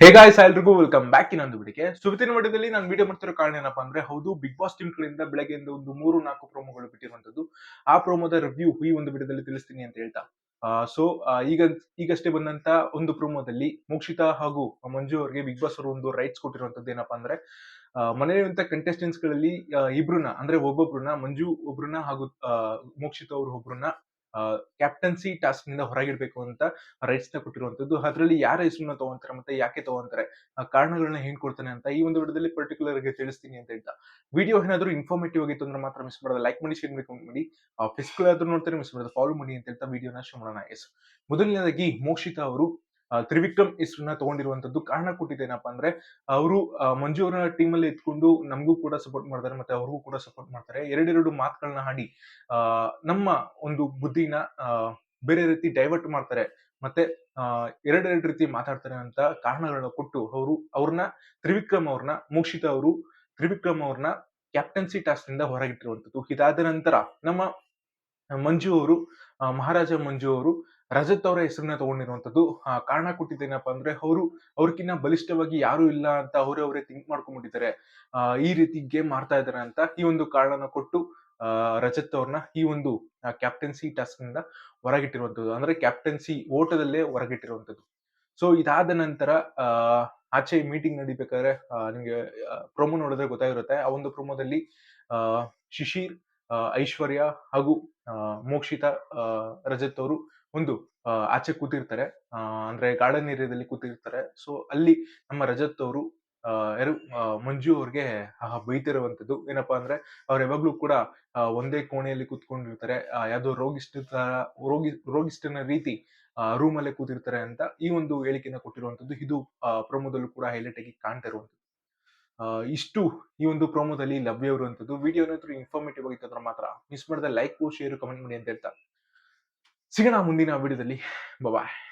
Hey guys ಎಲ್ರಿಗೂ welcome back ಇನ್ನೊಂದು ಬಿಡಿಗೆ ಸುವತ್ತಿನ ವಿಡಿಯೋದಲ್ಲಿ ನಾನು ವಿಡಿಯೋ ಮಾಡ್ತಿರೋ ಕಾರಣ ಏನಪ್ಪಾ ಅಂದ್ರೆ, ಹೌದು ಬಿಗ್ ಬಾಸ್ ಟೀಮ್ ಗಳಿಂದ ಬೆಳಗ್ಗೆಯಿಂದ ಒಂದು ಮೂರು ನಾಲ್ಕು ಪ್ರೋಮೋಗಳು ಬಿಟ್ಟಿರುವಂತದ್ದು ಆ ಪ್ರೋಮೋದ ರಿವ್ಯೂ ಈ ಒಂದು ವಿಡಿಯೋದಲ್ಲಿ ತಿಳಿಸ್ತೀನಿ ಅಂತ ಹೇಳ್ತಾ. ಸೊ ಈಗ, ಈಗಷ್ಟೇ ಬಂದಂತ ಒಂದು ಪ್ರೋಮೋದಲ್ಲಿ ಮೋಕ್ಷಿತಾ ಹಾಗೂ ಮಂಜು ಅವರಿಗೆ ಬಿಗ್ ಬಾಸ್ ಅವರು ಒಂದು ರೈಟ್ಸ್ ಕೊಟ್ಟಿರುವಂತದ್ದು ಏನಪ್ಪಾ ಅಂದ್ರೆ ಮನೆಯಲ್ಲಿರುವಂತ ಕಂಟೆಸ್ಟೆಂಟ್ಸ್ಗಳಲ್ಲಿ ಇಬ್ರುನ ಇಬ್ರನ್ನ ಅಂದ್ರೆ ಒಬ್ಬೊಬ್ರನ್ನ ಮಂಜು ಒಬ್ರನ್ನ ಹಾಗೂ ಮೋಕ್ಷಿತಾ ಅವರು ಒಬ್ರನ್ನ ಕ್ಯಾಪ್ಟನ್ಸಿ ಟಾಸ್ಕ್ನಿಂದ ಹೊರಗಿಡಬೇಕು ಅಂತ ರೈಟ್ಸ್ನ ಕೊಟ್ಟಿರುವಂತದ್ದು. ಅದರಲ್ಲಿ ಯಾರ ಹೆಸರನ್ನ ತಗೊಂತಾರೆ ಮತ್ತೆ ಯಾಕೆ ತಗೊಂತಾರೆ? ಕಾರಣಗಳನ್ನ ಹೆಂಗ್ ಕೊಡ್ತಾನೆ ಅಂತ ಈ ಒಂದು ವಿಡಿಯೋದಲ್ಲಿ ಪರ್ಟಿಕ್ಯುಲರ್ ಆಗಿ ತಿಳಿಸ್ತೀನಿ ಅಂತ ಹೇಳ್ತಾ. ವಿಡಿಯೋ ಏನಾದ್ರು ಇನ್ಫಾರ್ಮೇಟಿವ್ ಆಗಿತ್ತು ಅಂದ್ರೆ ಮಾತ್ರ ಮಿಸ್ ಮಾಡೋದು ಲೈಕ್ ಮಾಡಿ ಶೇರ್ ಮಾಡಿ ಫಿಸಿಕಲ್ ಆದ್ರೂ ನೋಡ್ತಾರೆ ಮಿಸ್ ಮಾಡೋದು ಫಾಲೋ ಮಾಡಿ ಅಂತ ಹೇಳ್ತಾ ವಿಡಿಯೋನ ಶುರು ಮಾಡೋಣ ಎಸ್ ಮೊದಲನೇದಾಗಿ ಮೋಕ್ಷಿತಾ ಅವರು ತ್ರಿವಿಕ್ರಮ್ ಇಸ್ರನ್ನ ತಗೊಂಡಿರುವಂತದ್ದು ಕಾರಣ ಕೊಟ್ಟಿದ್ದೇನಪ್ಪ ಅಂದ್ರೆ ಅವರು ಮಂಜು ಅವರ ಟೀಮ್ ಅಲ್ಲಿ ಇಟ್ಕೊಂಡು ನಮಗೂ ಕೂಡ ಸಪೋರ್ಟ್ ಮಾಡ್ತಾರೆ ಮತ್ತೆ ಅವ್ರಿಗೂ ಕೂಡ ಸಪೋರ್ಟ್ ಮಾಡ್ತಾರೆ. ಎರಡೆರಡು ಮಾತುಗಳನ್ನ ಹಾಡಿ ಆ, ನಮ್ಮ ಒಂದು ಬುದ್ಧಿನ ಬೇರೆ ರೀತಿ ಡೈವರ್ಟ್ ಮಾಡ್ತಾರೆ ಮತ್ತೆ ಎರಡೆರಡು ರೀತಿ ಮಾತಾಡ್ತಾರೆ ಅಂತ ಕಾರಣಗಳನ್ನ ಕೊಟ್ಟು ಅವರು ಅವ್ರನ್ನ ತ್ರಿವಿಕ್ರಮ್ ಅವ್ರನ್ನ ಮೋಕ್ಷಿತ ಅವರು ತ್ರಿವಿಕ್ರಮ್ ಅವ್ರನ್ನ ಕ್ಯಾಪ್ಟನ್ಸಿ ಟಾಸ್ಕ್ನಿಂದ ಹೊರಗಿಟ್ಟಿರುವಂತದ್ದು. ಇದಾದ ನಂತರ ನಮ್ಮ ಮಂಜು ಅವರು ಮಹಾರಾಜ ಮಂಜು ಅವರು ರಜತ್ ಅವರ ಹೆಸರನ್ನ ತಗೊಂಡಿರುವಂತದ್ದು. ಆ, ಕಾರಣ ಕೊಟ್ಟಿದ್ದೇನಪ್ಪ ಅಂದ್ರೆ ಅವರು ಅವ್ರಕ್ಕಿಂತ ಬಲಿಷ್ಠವಾಗಿ ಯಾರು ಇಲ್ಲ ಅಂತ ಅವರೇ ಅವರೇ ಥಿಂಕ್ ಮಾಡ್ಕೊಂಡ್ಬಿಟ್ಟಿದ್ದಾರೆ. ಈ ರೀತಿ ಗೇಮ್ ಮಾಡ್ತಾ ಇದ್ದಾರೆ ಅಂತ ಈ ಒಂದು ಕಾರಣನ ಕೊಟ್ಟು ರಜತ್ ಅವ್ರನ್ನ ಈ ಒಂದು ಕ್ಯಾಪ್ಟನ್ಸಿ ಟಾಸ್ಕ್ನಿಂದ ಹೊರಗಿಟ್ಟಿರುವಂತದ್ದು. ಅಂದ್ರೆ ಕ್ಯಾಪ್ಟನ್ಸಿ ಓಟದಲ್ಲೇ ಹೊರಗಿಟ್ಟಿರುವಂತದ್ದು. ಸೊ ಇದಾದ ನಂತರ ಆಚೆ ಮೀಟಿಂಗ್ ನಡಿಬೇಕಾದ್ರೆ ನಿಮಗೆ ಪ್ರೊಮೋ ನೋಡಿದ್ರೆ ಗೊತ್ತಾಗಿರುತ್ತೆ. ಆ ಒಂದು ಪ್ರೊಮೋದಲ್ಲಿ ಶಿಶಿರ್ ಐಶ್ವರ್ಯ ಹಾಗೂ ಮೋಕ್ಷಿತಾ ರಜತ್ ಅವರು ಒಂದು ಆಚೆ ಕೂತಿರ್ತಾರೆ. ಅಂದ್ರೆ ಗಾರ್ಡನ್ ಏರಿಯಾದಲ್ಲಿ ಕೂತಿರ್ತಾರೆ. ಸೊ ಅಲ್ಲಿ ನಮ್ಮ ರಜತ್ ಅವರು ಯಾರು ಮಂಜು ಅವ್ರಿಗೆ ಬೈತಿರುವಂತದ್ದು ಏನಪ್ಪಾ ಅಂದ್ರೆ, ಅವ್ರು ಯಾವಾಗ್ಲೂ ಕೂಡ ಒಂದೇ ಕೋಣೆಯಲ್ಲಿ ಕೂತ್ಕೊಂಡಿರ್ತಾರೆ. ಯಾವ್ದೋ ರೋಗಿಷ್ಠ ರೋಗಿ, ರೋಗಿಷ್ಠನ ರೀತಿ ರೂಮ್ ಅಲ್ಲೇ ಕೂತಿರ್ತಾರೆ ಅಂತ ಈ ಒಂದು ಹೇಳಿಕೆನ ಕೊಟ್ಟಿರುವಂತದ್ದು ಇದು ಪ್ರಮೋದಲ್ಲೂ ಕೂಡ ಹೈಲೈಟ್ ಆಗಿ ಕಾಣ್ತಾ ಇರುವಂತದ್ದು ಇಷ್ಟು ಈ ಒಂದು ಪ್ರೋಮೋದಲ್ಲಿ ಲಭ್ಯ ಇರುವಂತದ್ದು ವಿಡಿಯೋ ಏನಾದ್ರು ಇನ್ಫಾರ್ಮೇಟಿವ್ ಆಗಿತ್ತು ಅಂದ್ರೆ ಮಾತ್ರ ಮಿಸ್ ಮಾಡದೆ ಲೈಕ್ ಶೇರ್ ಕಮೆಂಟ್ ಮಾಡಿ ಅಂತ ಹೇಳ್ತಾ. ಸಿಗೋಣ ಮುಂದಿನ ವಿಡಿಯೋದಲ್ಲಿ ಬಾಯ್